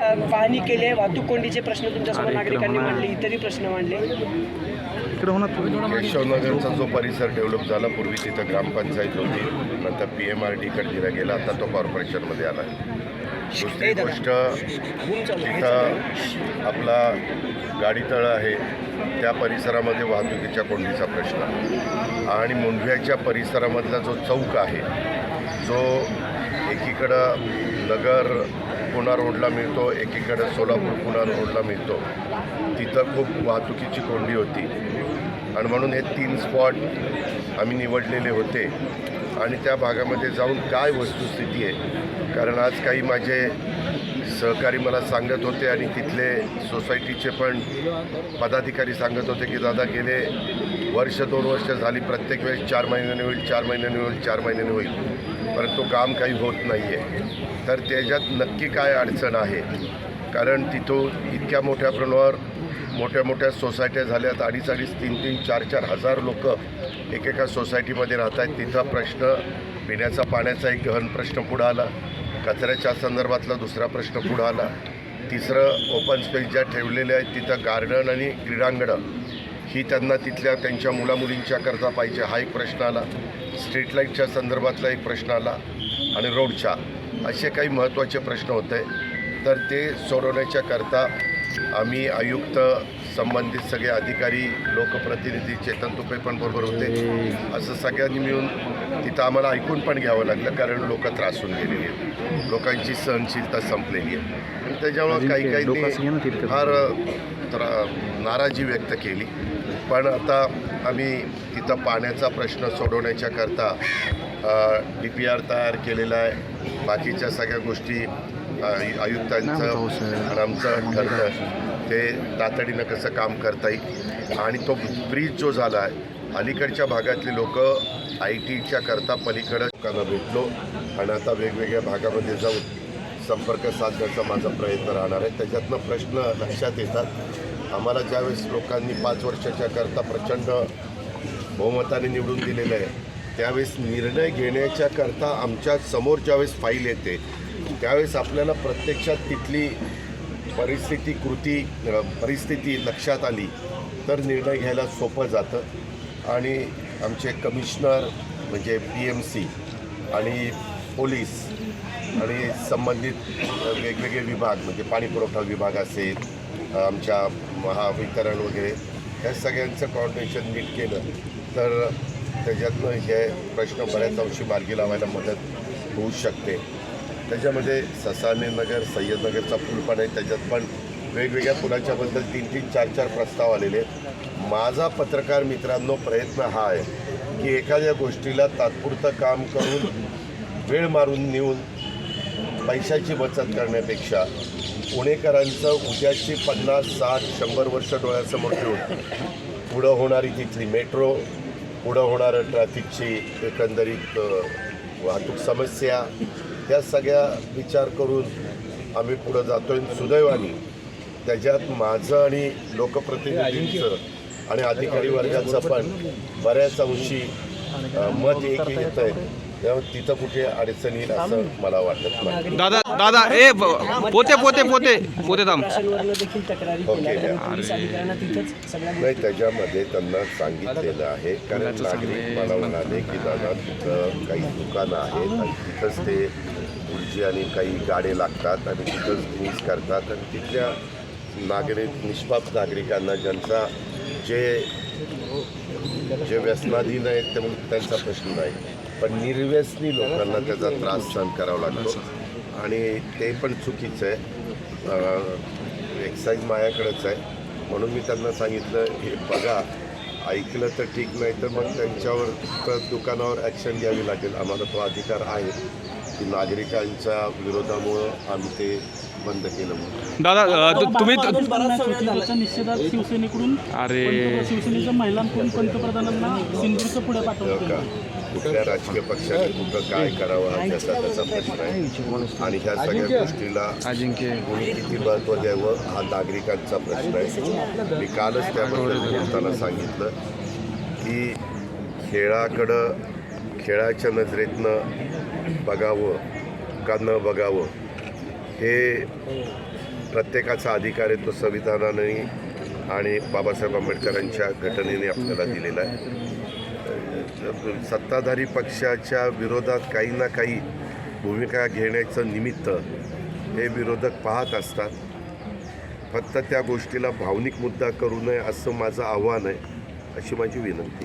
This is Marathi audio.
पाहणी केली आहे. वाहतूक कोंडीचे प्रश्न तुमच्यासमोर नागरिकांनी मांडले इतरही प्रश्न मांडले. इकडे होणार केशवनगरचा जो परिसर डेव्हलप झाला पूर्वी तिथं ग्रामपंचायत होती. नंतर पी एम आर डीकडे दिला गेला आता तो कॉर्पोरेशनमध्ये आला. दुसरी गोष्ट तिथं आपला गाडीतळ आहे. त्या परिसरामध्ये वाहतुकीच्या कोंडीचा प्रश्न. आणि मुंढव्याच्या परिसरामधला जो चौक आहे जो एकीकडं नगर पुणा रोडला मिळतो एकीकडं सोलापूर पुणा रोडला मिळतो. तिथं खूप वाहतुकीची कोंडी होती. आणि म्हणून हे तीन स्पॉट आम्ही निवडलेले होते. आणि त्या भागामध्ये जाऊन काय वस्तुस्थिती आहे? कारण आज काही माझे सहकारी मला सांगत होते आणि तिथले सोसायटीचे पण पदाधिकारी सांगत होते की दादा गेले वर्ष दोन वर्ष झाली प्रत्येक वेळेस चार महिन्याने होईल चार महिन्याने होईल चार महिन्याने होईल. परंतु काम काही होत नाही आहे तर त्याच्यात नक्की काय अडचण आहे? कारण तिथून इतक्या मोठ्या प्रमाणावर मोठ्या मोठ्या सोसायट्या झाल्यात अडीच अडीच तीन तीन चार चार हजार लोक एकेका सोसायटीमध्ये राहत आहेत तिथं प्रश्न पिण्याचा पाण्याचा एक गहन प्रश्न पुढं आला. कचऱ्याच्या संदर्भातला दुसरा प्रश्न पुढं आला. तिसरं ओपन स्पेस ज्या ठेवलेल्या आहेत तिथं गार्डन आणि क्रीडांगणं. ही त्यांना तिथल्या त्यांच्या मुलामुलींच्या करता पाहिजे हा एक प्रश्न आला. स्ट्रीट लाईटच्या संदर्भातला एक प्रश्न आला. आणि रोडच्या असे काही महत्त्वाचे प्रश्न होते. तर ते सोडवण्याच्या करता आम्ही आयुक्त संबंधित सगळे अधिकारी लोकप्रतिनिधी चेतन तुपे पण बरोबर होते. असं सगळ्यांनी मिळून तिथं आम्हाला ऐकून पण घ्यावं लागलं कारण लोक त्रासून गेलेली आहेत. लोकांची सहनशीलता संपलेली आहे. आणि त्याच्यामुळं काही काही फार त्रा नाराजी व्यक्त केली. पण आता आम्ही तिथं पाण्याचा प्रश्न सोडवण्याच्या करता डी पी आर तयार केलेला आहे. बाकीच्या सगळ्या गोष्टी आयुक्तांचं आणि आमचं ठरतं ते तातडीनं कसं काम करता येईल. आणि तो ब्रिज जो झाला आहे अलीकडच्या भागातली लोक आय टीच्या करता पलीकडं लोकांना भेटलो आणि आता वेगवेगळ्या भागामध्ये जाऊन संपर्क साधण्याचा माझा प्रयत्न राहणार आहे. त्याच्यातनं प्रश्न लक्षात येतात. आम्हाला ज्यावेळेस लोकांनी पाच वर्षाच्या करता प्रचंड बहुमताने निवडून दिलेलं आहे त्यावेळेस निर्णय घेण्याच्या करता आमच्यासमोर ज्यावेळेस फाईल येते त्यावेळेस आपल्याला प्रत्यक्षात तिथली परिस्थिती कृती परिस्थिती लक्षात आली तर निर्णय घ्यायला सोपं जातं. आणि आमचे कमिशनर म्हणजे पी एम सी आणि पोलीस आणि संबंधित वेगवेगळे विभाग म्हणजे पाणी पुरवठा विभाग असेल आमच्या महावितरण वगैरे ह्या सगळ्यांचं कॉर्डिनेशन नीट केलं तर त्याच्यातनं हे प्रश्न बऱ्याच अंशी मार्गी लावायला मदत होऊ शकते. त्याच्यामध्ये ससाने नगर सय्यदनगरचा पूल पण आहे. त्याच्यात पण वेगवेगळ्या पुलाच्याबद्दल तीन तीन चार चार प्रस्ताव आलेले आहेत. माझा पत्रकार मित्रांनो प्रयत्न हा आहे की एखाद्या गोष्टीला तात्पुरतं काम करून वेळ मारून नेऊन पैशाची बचत करण्यापेक्षा पुणेकरांचं उद्याची पन्नास साठ शंभर वर्ष डोळ्यासमोर ठेवून पुढं होणारी तिथली मेट्रो पुढं होणारं ट्रॅफिकची एकंदरीत वाहतूक समस्या या सगळ्या विचार करून आम्ही पुढं जातो आहे सुदैवाने त्याच्यात माझं आणि लोकप्रतिनिधींचं आणि अधिकारी वर्गाचं पण बऱ्याच अंशी मत एक येत आहे त्यामुळे तिथं कुठे अडचण येईल असं मला वाटत नाही. दादा दादा ए पोते पोते पोते पोते थांब. नाही त्याच्यामध्ये त्यांना सांगितलेलं आहे. कारण नागरिक मला म्हणाले की दादा तिथं काही दुकानं आहेत आणि तिथंच ते उलजी आणि काही गाडे लागतात आणि तिथंच मीस करतात. आणि तिथल्या नागरिक निष्पाप नागरिकांना ज्यांचा जे जे व्यसनाधीन आहेत ते त्यांचा प्रश्न नाही. पण निर्व्यसनी लोकांना त्याचा त्रास सहन करावा लागतो. आणि ते पण चुकीचं आहे. एक्साईज माझ्याकडेच आहे. म्हणून मी त्यांना सांगितलं हे बघा ऐकलं तर ठीक नाही तर मग त्यांच्यावर तर दुकानावर ॲक्शन घ्यावी लागेल. आम्हाला तो अधिकार आहे. की नागरिकांच्या विरोधामुळं आम्ही ते बंद केलं म्हणून. दादा अ, तु- तुम्ही पन्नास वर्षाचा निषेधात शिवसेनेकडून अरे. पंत- शिवसेनेच्या महिलांकडून पंतप्रधानांना सिंधूचं पुढे पाठवलं. का? कुठल्या राजकीय पक्षाने कुठं काय करावं हा त्याचा त्याचा प्रश्न आहे आणि ह्या सगळ्या गोष्टीला अजिंक्य. कोणी किती महत्त्व द्यावं हा नागरिकांचा प्रश्न आहे. मी कालच त्याबद्दल बोलताना सांगितलं की खेळाकडं खेळाच्या नजरेतनं बघावं का न बघावं हे प्रत्येकाचा अधिकार आहे तो संविधानाने आणि बाबासाहेब आंबेडकरांच्या घटनेने आपल्याला दिलेला आहे. सत्ताधारी पक्षाच्या विरोधात काही ना काही भूमिका घेण्याचं निमित्त हे विरोधक पाहत असतात. फक्त त्या गोष्टीला भावनिक मुद्दा करू नये असं माझं आव्हान आहे अशी माझी विनंती